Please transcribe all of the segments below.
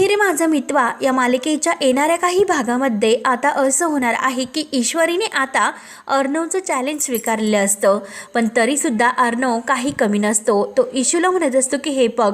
हे रे माझा मितवा या मालिकेच्या येणाऱ्या काही भागामध्ये आता असं होणार आहे की ईश्वरीने आता अर्णवचं चॅलेंज स्वीकारलेलं असतं. पण तरीसुद्धा अर्णव काही कमी नसतो. तो इशूला म्हणत असतो की हे बघ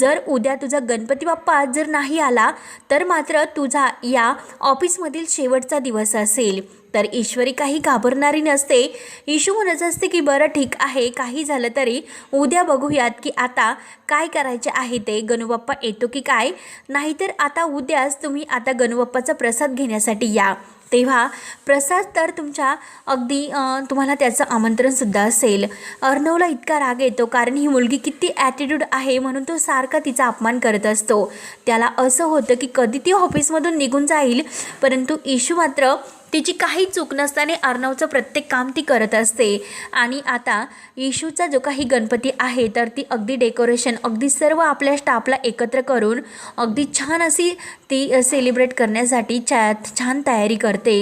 जर उद्या तुझा गणपती बाप्पा जर नाही आला तर मात्र तुझा या ऑफिसमधील शेवटचा दिवस असेल. तर ईश्वरी काही घाबरणारी नसते. इशू म्हणत असते की बरं ठीक आहे. काही झालं तरी उद्या बघूयात की आता काय करायचे आहे ते. गणूबाप्पा येतो की काय? नाहीतर आता उद्याच तुम्ही आता गणूबाप्पाचा प्रसाद घेण्यासाठी या. तेव्हा प्रसाद तर तुमच्या अगदी तुम्हाला त्याचं आमंत्रणसुद्धा असेल. अर्णवला इतका राग येतो कारण ही मुलगी किती ॲटिट्यूड आहे म्हणून तो सारखा तिचा अपमान करत असतो. त्याला असं होतं की कधी ती ऑफिसमधून निघून जाईल. परंतु इशू मात्र तिची काही चूक नसताना अर्णवचं प्रत्येक काम ती करत असते. आणि आता येशूचा जो काही गणपती आहे तर ती अगदी डेकोरेशन अगदी सर्व आपल्या स्टाफला एकत्र करून अगदी छान अशी ती सेलिब्रेट करण्यासाठी छा छान तयारी करते.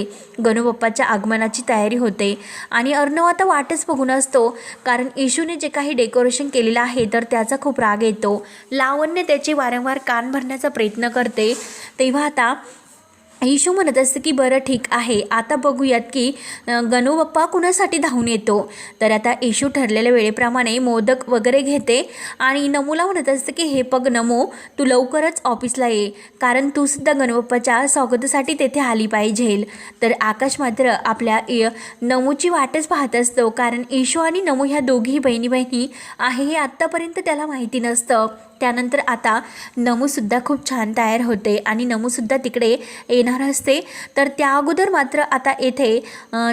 गणूबाप्पाच्या आगमनाची तयारी होते. आणि अर्णव आता वाटच बघून असतो कारण इशूने जे काही डेकोरेशन केलेलं आहे तर त्याचा खूप राग येतो. लावण्य त्याचे वारंवार कान भरण्याचा प्रयत्न करते. तेव्हा आता येशू म्हणत असते की बरं ठीक आहे. आता बघूयात की अं, गणूबाप्पा कुणासाठी धावून येतो? तर आता येशू ठरलेल्या वेळेप्रमाणे मोदक वगैरे घेते आणि नमूला म्हणत असते की हे पग नमो तू लवकरच ऑफिसला ये. कारण तू सुद्धा गणूबाप्पाच्या स्वागतासाठी तेथे आली पाहिजे. तर आकाश मात्र आपल्या नमूची वाटच पाहत असतो. कारण येशू आणि नमू ह्या दोघी बहिणी बहिणी आहे हे आत्तापर्यंत त्याला माहिती नसतं. त्यानंतर आता नमूसुद्धा खूप छान तयार होते आणि नमूसुद्धा तिकडे येणार असते. तर त्या अगोदर मात्र आता येथे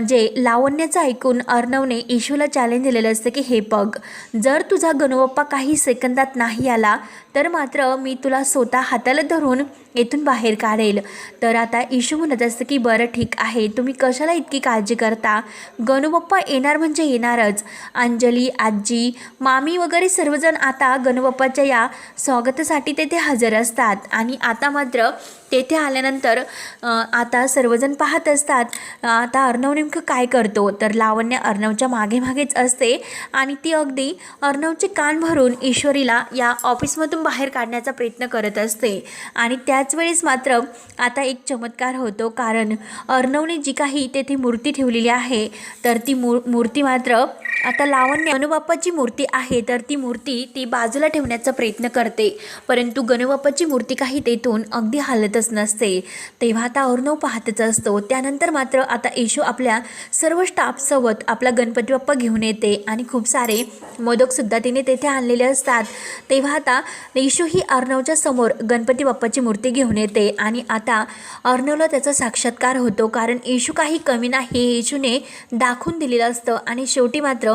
जे लावण्याचं ऐकून अर्णवने इशूला चॅलेंज दिलेलं असतं की हे पग जर तुझा गणवप्पा काही सेकंदात नाही आला तर मात्र मी तुला स्वतः हाताला धरून येथून बाहेर काढेल. तर आता इशू म्हणत असतं की बरं ठीक आहे. तुम्ही कशाला इतकी काळजी करता? गणुबाप्पा येणार म्हणजे येणारच. अंजली आजी मामी वगैरे सर्वजण आता गणबाप्पाच्या या स्वागतासाठी तेथे हजर असतात. आणि आता मात्र तेथे आल्यानंतर आता सर्वजण पाहत असतात आता अर्णव नेमकं काय करतो? तर लावण्य अर्णवच्या मागे मागेच असते आणि ती अगदी अर्णवचे कान भरून ईश्वरीला या ऑफिसमधून बाहेर काढण्याचा प्रयत्न करत असते. आणि त्याच वेळेस मात्र आता एक चमत्कार होतो कारण अर्णवने जी काही तेथे मूर्ती ठेवलेली आहे तर ती मूर्ती मात्र आता लावण्य गणबाप्पाची मूर्ती आहे तर ती मूर्ती ती बाजूला ठेवण्याचा प्रयत्न करते. परंतु गणबाप्पाची मूर्ती काही तेथून अगदी हालतच नसते. तेव्हा आता अर्णव पाहतच असतो. त्यानंतर मात्र आता येशू आपल्या सर्व स्टाफसोबत आपला गणपती बाप्पा घेऊन येते आणि खूप सारे मोदकसुद्धा तिने तेथे आणलेले असतात. तेव्हा आता येशू ही अर्णवच्या समोर गणपती बाप्पाची मूर्ती घेऊन येते आणि आता अर्णवला त्याचा साक्षात्कार होतो कारण येशू काही कमी नाही. हे येशूने दाखवून दिलेलं असतं आणि शेवटी मात्र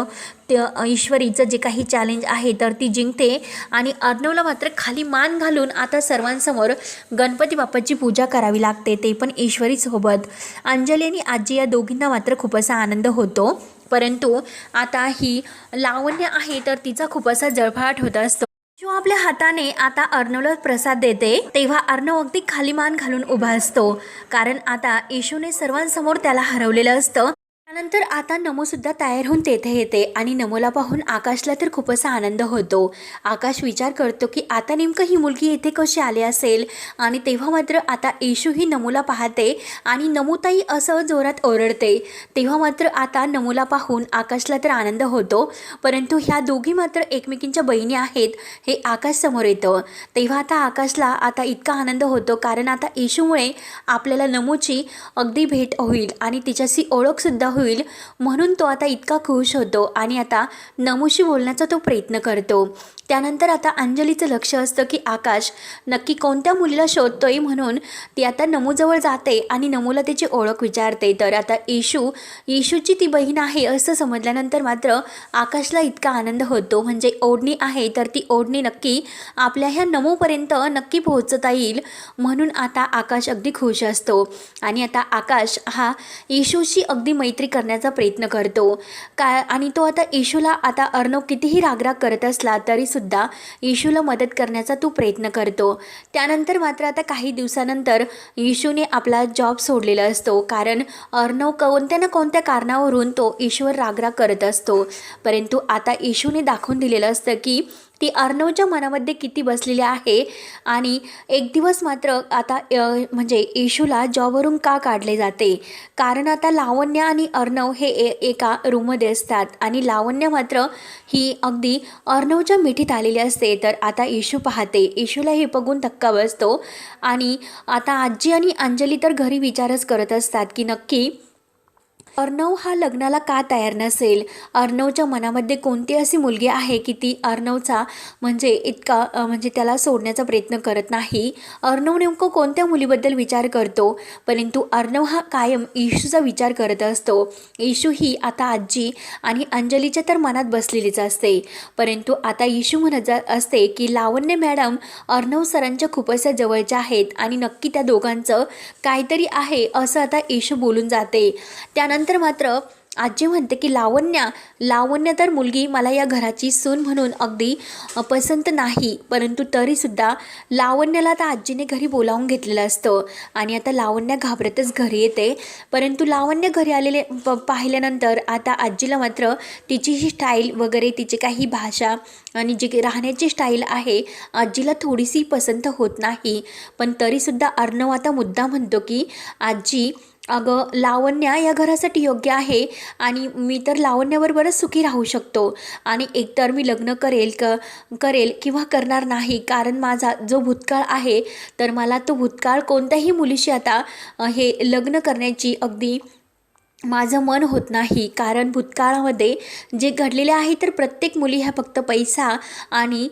ते ईश्वरीचं जे काही चॅलेंज आहे तर ती जिंकते. आणि अर्णवला मात्र खाली मान घालून आता सर्वांसमोर गणपती बाप्पाची पूजा करावी लागते ते पण ईश्वरीसोबत अंजली आणि आजी या दोघींना मात्र खूप असा आनंद होतो. परंतु आता ही लावण्य आहे तर तिचा खूप असा जळफळाट होत असतो. जो आपल्या हाताने आता अर्णवला प्रसाद देते तेव्हा अर्णव अगदी खाली मान घालून उभा असतो. कारण आता येशूने सर्वांसमोर त्याला हरवलेलं असतं. त्यानंतर आता नमोसुद्धा तयार होऊन तेथे येते आणि नमोला पाहून आकाशला तर खूपच आनंद होतो. आकाश विचार करतो की आता नेमकं ही मुलगी येथे कशी आली असेल? आणि तेव्हा मात्र आता येशू ही नमूला पाहते आणि नमूताई असं जोरात ओरडते. तेव्हा मात्र आता नमूला पाहून आकाशला तर आनंद होतो परंतु ह्या दोघी मात्र एकमेकींच्या बहिणी आहेत हे आकाश समोर येतं. तेव्हा आता आकाशला आता इतका आनंद होतो कारण आता येशूमुळे आपल्याला नमूची अगदी भेट होईल आणि तिच्याशी ओळखसुद्धा होईल. होईल. म्हणून तो आता इतका खुश होतो आणि आता नमूशी बोलण्याचा तो प्रयत्न करतो. त्यानंतर आता अंजलीचं लक्ष असतं की आकाश नक्की कोणत्या मुलीला शोधतोय म्हणून ती आता नमूजवळ जाते आणि नमूला त्याची ओळख विचारते. तर आता येशू येशूची ती बहीण आहे असं समजल्यानंतर मात्र आकाशला इतका आनंद होतो. म्हणजे ओढणी आहे तर ती ओढणी नक्की आपल्या ह्या नमूपर्यंत नक्की पोहोचता येईल म्हणून आता आकाश अगदी खुश असतो. आणि आता आकाश हा येशूशी अगदी मैत्री करण्याचा प्रयत्न करतो. का आणि तो आता येशूला आता अर्णव कितीही रागराग करत असला तरी सुद्धा येशूला मदत करण्याचा तो प्रयत्न करतो. त्यानंतर मात्र आता काही दिवसानंतर येशूने आपला जॉब सोडलेला असतो. कारण अर्णव कोणत्या ना कोणत्या कारणावरून तो ईश्वर रागराग करत असतो? परंतु आता येशूने दाखवून दिलेलं असतं की ती अर्णवच्या मनामध्ये किती बसलेली आहे आणि एक दिवस मात्र आता म्हणजे येशूला जॉबवरून का काढले जाते? कारण आता लावण्य आणि अर्णव हे ए एका रूममध्ये असतात आणि लावण्य मात्र ही अगदी अर्णवच्या मिठीत आलेली असते. तर आता येशू पाहते. येशूला हे बघून धक्का बसतो आणि आता आजी आणि अंजली तर घरी विचारच करत असतात की नक्की अर्णव हा लग्नाला का तयार नसेल? अर्णवच्या मनामध्ये कोणती अशी मुलगी आहे की ती अर्णवचा म्हणजे इतका म्हणजे त्याला सोडण्याचा प्रयत्न करत नाही? अर्णव नेमकं कोणत्या मुलीबद्दल विचार करतो? परंतु अर्णव हा कायम इशूचा विचार करत असतो. इशू ही आता आजी आणि अंजलीच्या तर मनात बसलेलीच असते. परंतु आता इशू म्हणत जा- असते की लावण्य मॅडम अर्णव सरांच्या खूपशा जवळच्या आहेत आणि नक्की त्या दोघांचं काहीतरी आहे असं आता इशू बोलून जाते. त्यानंतर मात्र आजी म्हणते की लावण्या लावण्य तर मुलगी मला या घराची सून म्हणून अगदी पसंत नाही. परंतु तरीसुद्धा लावण्याला आता आजीने घरी बोलावून घेतलेलं असतं. आणि आता लावण्या घाबरतच घरी येते. परंतु लावण्य घरी आलेले प पाहिल्यानंतर आता आजीला मात्र तिची ही स्टाईल वगैरे तिची काही भाषा आणि जी राहण्याची स्टाईल आहे आजीला थोडीशी पसंत होत नाही. पण तरीसुद्धा अर्णव आता मुद्दा म्हणतो की आजी अगं लावण्या या घरासाठी योग्य आहे आणि मी तर लावण्याबरोबरच सुखी राहू शकतो. आणि एकतर मी लग्न करेल क करेल किंवा करणार नाही कारण माझा जो भूतकाळ आहे तर मला तो भूतकाळ कोणत्याही मुलीशी आता हे लग्न करण्याची अगदी माझं मन होत नाही. कारण भूतकाळामध्ये जे घडलेले आहे तर प्रत्येक मुली ह्या फक्त पैसा आणि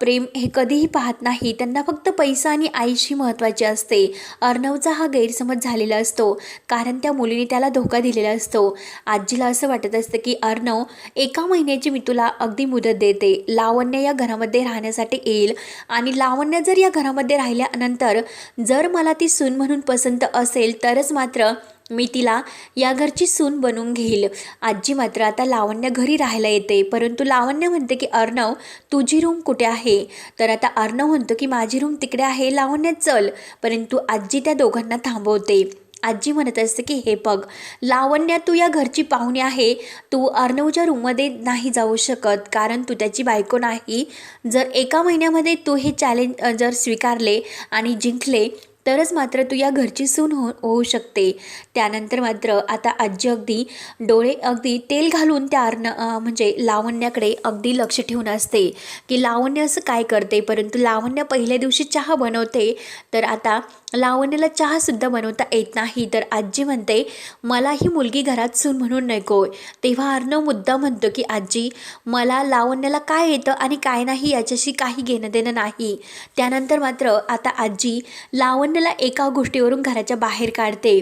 प्रेम हे कधीही पाहत नाही. त्यांना फक्त पैसा आणि आईशी महत्त्वाची असते. अर्णवचा हा गैरसमज झालेला असतो. कारण त्या मुलीने त्याला धोका दिलेला असतो. आजीला असं वाटत असतं की अर्णव एका महिन्याची मी तुला अगदी मुदत देते. लावण्य या घरामध्ये राहण्यासाठी येईल. आणि लावण्य जर या घरामध्ये राहिल्यानंतर जर मला ती सून म्हणून पसंत असेल तरच मात्र मी तिला या घरची सून बनवून घेईल. आजी मात्र आता लावण्य घरी राहायला येते. परंतु लावण्य म्हणते की अर्णव तुझी रूम कुठे आहे? तर आता अर्णव म्हणतो की माझी रूम तिकडे आहे. लावण्य चल. परंतु आजी त्या दोघांना थांबवते. आजी म्हणत असते की हे बघ लावण्या तू या घरची पाहुणी आहे. तू अर्णवच्या रूममध्ये नाही जाऊ शकत कारण तू त्याची बायको नाही. जर एका महिन्यामध्ये तू हे चॅलेंज जर स्वीकारले आणि जिंकले तरच मात्र तू या घरची सून हो होऊ शकते. त्यानंतर मात्र आता आजी अगदी डोळे अगदी तेल घालून त्या अर्ण म्हणजे लावण्याकडे अगदी लक्ष ठेवून असते. की लावण्य असं काय करते? परंतु लावण्य पहिल्या दिवशी चहा बनवते तर आता लावण्याला चहासुद्धा बनवता येत नाही. तर आजी म्हणते मला ही मुलगी घरात सून म्हणून नको तेव्हा अर्णव मुद्दा म्हणतो की आजी मला लावण्याला काय येतं आणि काय नाही याच्याशी काही घेणं देणं नाही. त्यानंतर मात्र आता आजी लावण्य लावण्याला एका गोष्टीवरून घराच्या बाहेर काढते.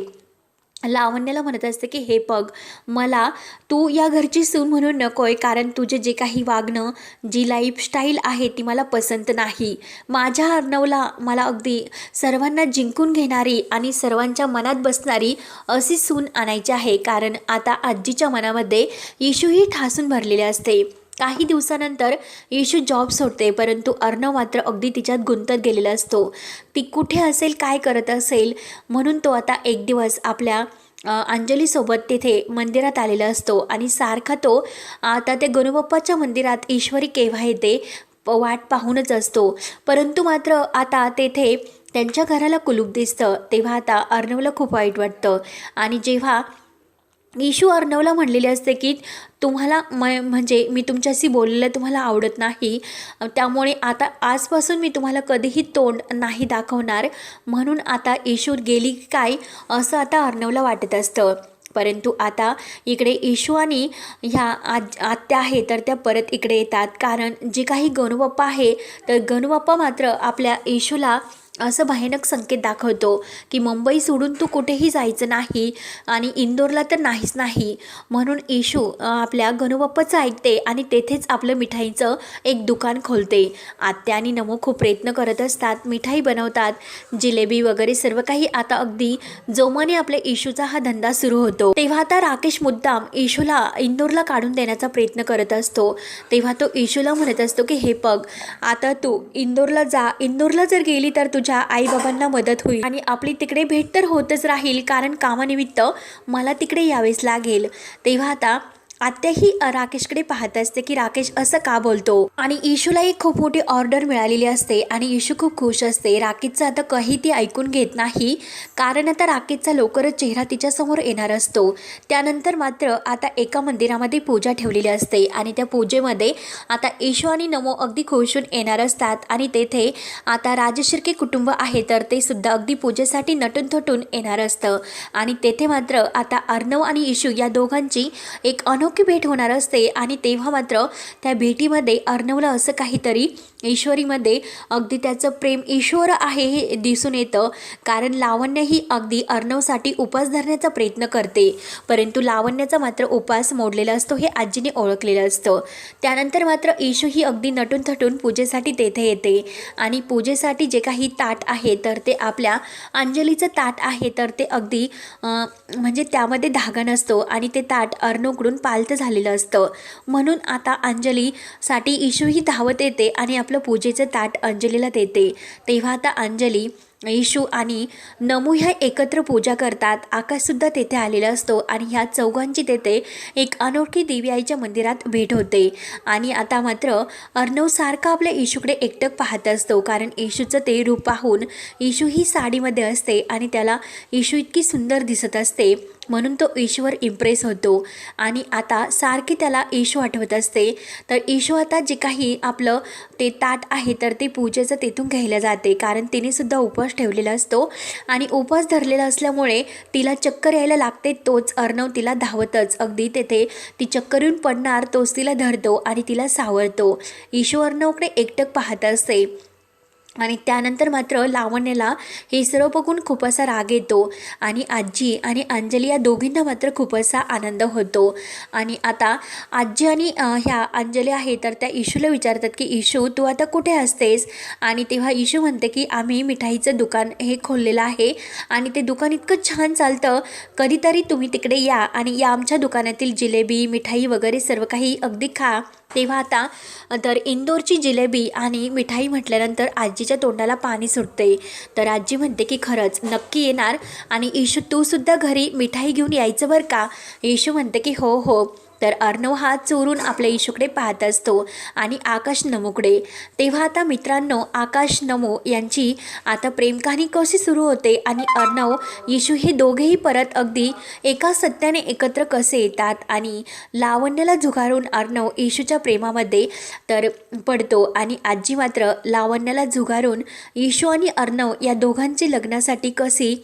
लावण्याला म्हणत असते की हे बघ मला तू या घरची सून म्हणून नको आहे कारण तुझे जे काही वागणं जी लाईफस्टाईल आहे ती मला पसंत नाही. माझ्या अर्णवला मला अगदी सर्वांना जिंकून घेणारी आणि सर्वांच्या मनात बसणारी अशी सून आणायची आहे कारण आता आजीच्या मनामध्ये येशूही ठासून भरलेले असते. काही दिवसानंतर येशू जॉब सोडते परंतु अर्णव मात्र अगदी तिच्यात गुंतत गेलेला असतो. ती कुठे असेल काय करत असेल म्हणून तो आता एक दिवस आपल्या अंजलीसोबत तिथे मंदिरात आलेला असतो आणि सारखा तो आता ते गणुबाप्पाच्या मंदिरात ईश्वरी केव्हा येते प- वाट पाहूनच असतो. परंतु मात्र आता तेथे त्यांच्या घराला कुलूप दिसतं तेव्हा आता अर्णवला खूप वाईट वाटतं. आणि जेव्हा इशू अर्णवला म्हणलेले असते की तुम्हाला म म्हणजे मी तुमच्याशी बोललेलं तुम्हाला आवडत नाही. त्यामुळे आता आजपासून मी तुम्हाला कधीही तोंड नाही दाखवणार. म्हणून आता इशू गेली की काय असं आता अर्णवला वाटत असतं. परंतु आता इकडे इशू आणि ह्या आज आत्या आहे तर त्या परत इकडे येतात. कारण जे काही गणुबाप्पा आहे तर गणुबाप्पा मात्र आपल्या इशूला असं भयानक संकेत दाखवतो की मुंबई सोडून तू कुठेही जायचं नाही आणि इंदोरला तर नाहीच नाही. म्हणून इशू आपल्या गणूबाप्पाचं ऐकते आणि तेथेच आपलं मिठाईचं एक दुकान खोलते. आत्या आणि नमो खूप प्रयत्न करत असतात मिठाई बनवतात जिलेबी वगैरे सर्व काही आता अगदी जोमाने आपल्या येशूचा हा धंदा सुरू होतो. तेव्हा आता राकेश मुद्दाम इशूला इंदोरला काढून देण्याचा प्रयत्न करत असतो. तेव्हा तो इशूला म्हणत असतो की हे बघ आता तू इंदोरला जा. इंदोरला जर गेली तर तुझ्या आईबाबांना मदत होईल. आणि आपली तिकडे भेट तर होतच राहील कारण कामानिमित्त मला तिकडे यावेच लागेल. तेव्हा आता आत्याही राकेशकडे पाहत असते की राकेश असं का बोलतो? आणि इशूलाही खूप मोठी ऑर्डर मिळालेली असते आणि इशू खूप खुश असते. राकेशचं आता काही ती ऐकून घेत नाही कारण आता राकेशचा लवकरच चेहरा तिच्यासमोर येणार असतो. त्यानंतर मात्र आता एका मंदिरामध्ये पूजा ठेवलेली असते आणि त्या पूजेमध्ये आता इशू आणि नमो अगदी खुश होऊन येणार असतात आणि तेथे आता राजशिर्के कुटुंब आहे तर ते सुद्धा अगदी पूजेसाठी नटून थटून येणार असतं. आणि तेथे मात्र आता अर्णव आणि इशू या दोघांची एक अनु अनोखी भेट होणार असते आणि तेव्हा मात्र त्या भेटीमध्ये अर्णवला असं काहीतरी ईश्वरीमध्ये अगदी त्याचं प्रेम ईश्वर आहे हे दिसून येतं. कारण लावण्य ही अगदी अर्णवसाठी उपास धरण्याचा प्रयत्न करते. परंतु लावण्याचा मात्र उपास मोडलेला असतो हे आजीने ओळखलेलं असतं. त्यानंतर मात्र ईशू ही अगदी नटून थटून पूजेसाठी तेथे येते. आणि पूजेसाठी जे काही ताट आहे तर ते आपल्या अंजलीचं ताट आहे तर ते अगदी म्हणजे त्यामध्ये धागा नसतो आणि ते ताट अर्णवकडून पालतं झालेलं असतं. म्हणून आता अंजलीसाठी ईशू ही धावत येते आणि आपलं पूजेचं ताट अंजलीला देते. तेव्हा आता अंजली येशू आणि नमू ह्या एकत्र पूजा करतात. आकाशसुद्धा तेथे आलेला असतो आणि ह्या चौघांची तेथे एक अनोळखी देवी आईच्या मंदिरात भेट होते. आणि आता मात्र अर्णव सारखा आपल्या येशूकडे एकटक पाहत असतो कारण येशूचं ते रूप पाहून येशू ही साडीमध्ये असते आणि त्याला येशू इतकी सुंदर दिसत असते. म्हणून तो ईश्वर इम्प्रेस होतो. आणि आता सारखी त्याला ईशू आठवत असते. तर ईशू आता जे काही आपलं ते ताट आहे तर ते पूजेचं तेथून घ्यायला जाते. कारण तिने सुद्धा उपवास ठेवलेला असतो. आणि उपवास धरलेला असल्यामुळे तिला चक्कर यायला लागते तोच अर्णव तिला धावतच. अगदी तेथे ती चक्कर येऊन पडणार तोच तिला धरतो आणि तिला सावरतो. ईशू अर्णवकडे एकटक पाहत असते. आणि त्यानंतर मात्र लावण्याला हे सर्व बघून खूप असा राग येतो. आणि आजी आणि अंजली या दोघींना मात्र खूप असा आनंद होतो. आणि आता आजी आणि ह्या अंजली आहे तर त्या इशूला विचारतात की इशू तू आता कुठे असतेस? आणि तेव्हा इशू म्हणते की आम्ही मिठाईचं दुकान हे खोललेलं आहे आणि ते दुकान इतकं छान चालतं. कधीतरी तुम्ही तिकडे या आणि या आमच्या दुकानातील जिलेबी मिठाई वगैरे सर्व काही अगदी खा. तेव्हा आता तर इंदोरची जिलेबी आणि मिठाई म्हटल्यानंतर आजीच्या तोंडाला पाणी सुटते तर आजी म्हणते की खरंच नक्की येणार. आणि इशू तूसुद्धा घरी मिठाई घेऊन यायचं बरं का? येशू म्हणते की हो हो. तर अर्णव हा चोरून आपल्या इशूकडे पाहत असतो आणि आकाश नमूकडे. तेव्हा आता मित्रांनो आकाश नमो यांची आता प्रेमकहाणी कशी सुरू होते आणि अर्णव येशू हे दोघेही परत अगदी एका सत्याने एकत्र कसे येतात आणि लावण्याला झुगारून अर्णव येशूच्या प्रेमामध्ये तर पडतो आणि आजी मात्र लावण्याला झुगारून येशू आणि अर्णव या दोघांची लग्नासाठी कशी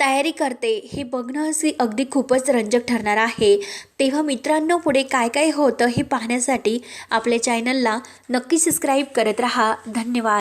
तयारी करते. हे बघणं असे अगदी खूपच रंजक ठरणार आहे. तेव्हा मित्रांनो पुढे काय काय होतं हे पाहण्यासाठी आपल्या चॅनलला नक्की सबस्क्राईब करत राहा. धन्यवाद.